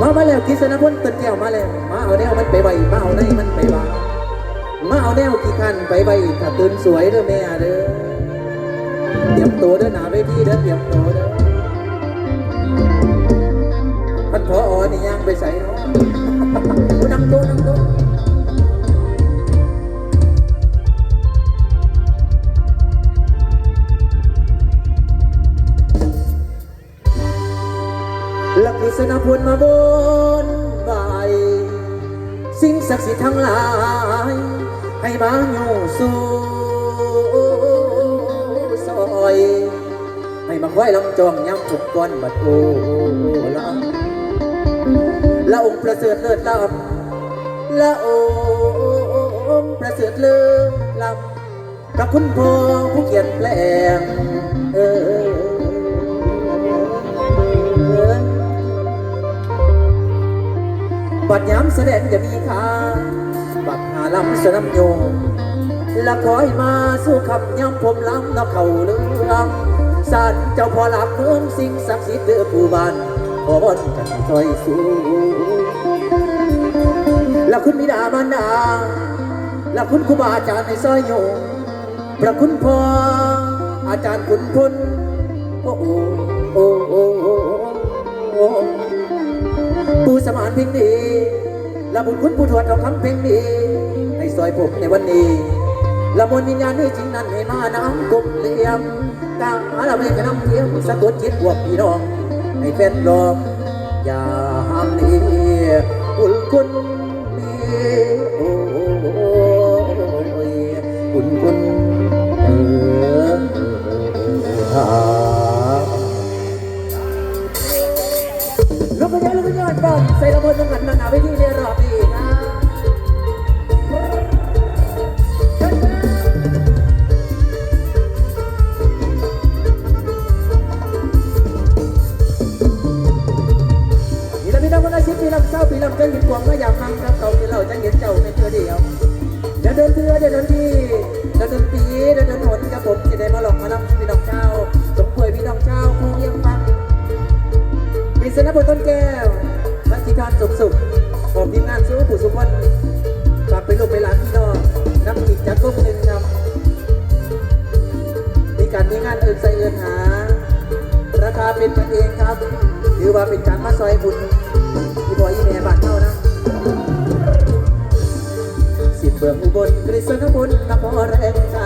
มามาแล้วกิษณพลเตือนแก้วมาแล้วมาเอาแนวมันไปไว้มาเอาในมันไปวางมาเอาแนวขี้ขันไปไว้ถ้าตื่นสวยเด้อแม่เด้อเตรียมตัวเด้อหนาเวทีเด้อเตรียมตัวเด้อท่านพออนี่ย่างไปใส่เนาะ ศักดิ์สิทธิ์ทั้งหลาย ให้มาอยู่สู่ซอย ให้มาไว้ลำจองย้ำถูกก้อนบัดโอลำละองค์ประเสริฐเลิศล้ำละองค์ประเสริฐเลิศล้ำพระคุณพ่อผู้เขียนแปลงเออบัดย้ำแสดงจะมีค่า ลำสนำโยงละคอยมาสู้คำย้ำผมล้ำนกเขาเรื่องสารเจ้าพอหลักเมืองสิ่งศักดิ์สิทธิ์เดือผู้บานขอบอนกันซอยสู้ละคุณบิดามารดาละคุณครูบาอาจารย์ในซอยโยงพระคุณพ่ออาจารย์ขุนพลโอ้โอ้โอ้โอ้โอ้ผู้สมานพียงดี และบุญคุณผู้ทวดทองคำเพลงนี้ในซอยผมในวันนี้ละมนวิญญาณนี้จริงนั้นให้มาน้ำกบเลี้ยมกาละเมกน้ำเทียมสะกดจิตพวกพี่น้องให้เป็นลมอย่าห้ามนี้บุญคุณนี้โอ้ ใส่ระเบิดต้องหันมหาไปที่เรียรอบอีกนะมีลำมีลำวันอาทิตย์มีลำเศร้ามีลำจะหยิบกวางก็อยากฟังครับเขาที่เราจะเห็นเจ้าในเธอเดียวเดินเดินเรือเดินเดินที่เดินเดินปีเดินเดินหนครับผมจะได้มาหลอกมาลำพี่น้องเจ้าสมป่วยพี่น้องเจ้าผู้เยี่ยมฟังปริศนาบนต้นแก้ว มัชิการสุขสุขผมทีมงานสู้ผู้สุพจน์ฝากไปลูกไปหลานพี่น้องนับอีกจากก้มหนึ่งครับมีการมีงานเอินใส่เอินหา ราคาเป็นกันเองครับถือว่าเป็นการมาซอยบุญที่บอยอีแม่บาทเท่านะสิบเบื้องอุบลกฤษณบุญนครแรงใจ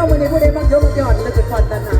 เข้ามือในผู้ใดบ้างยกยอดและกดฟันตาหนา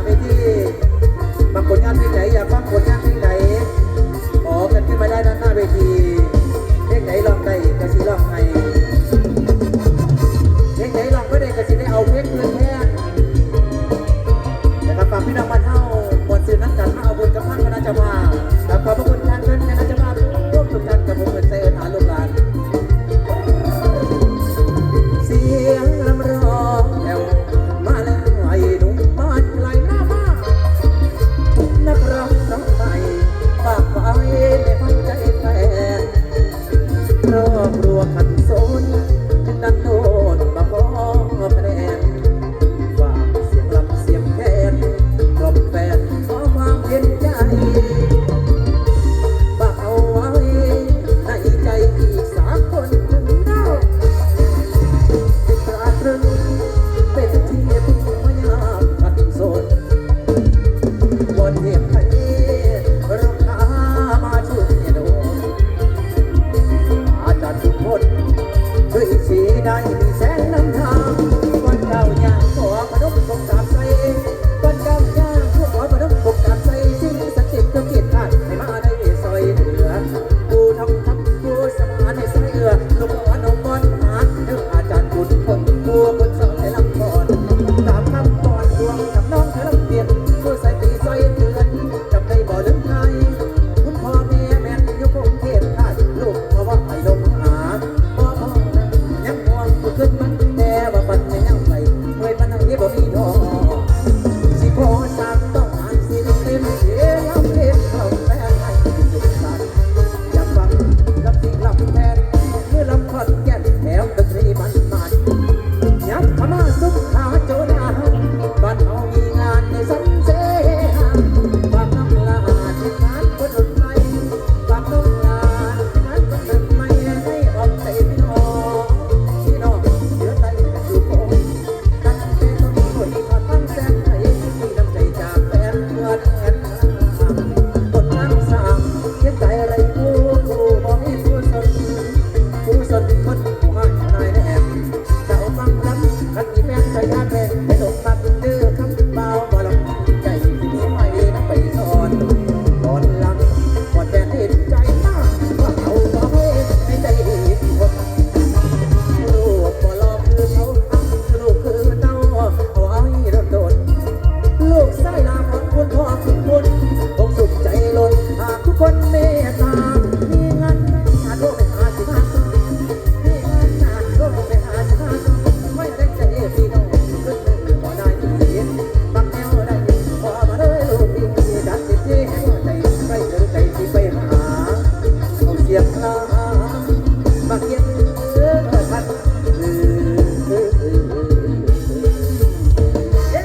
สีได้มีแสงน้ำตา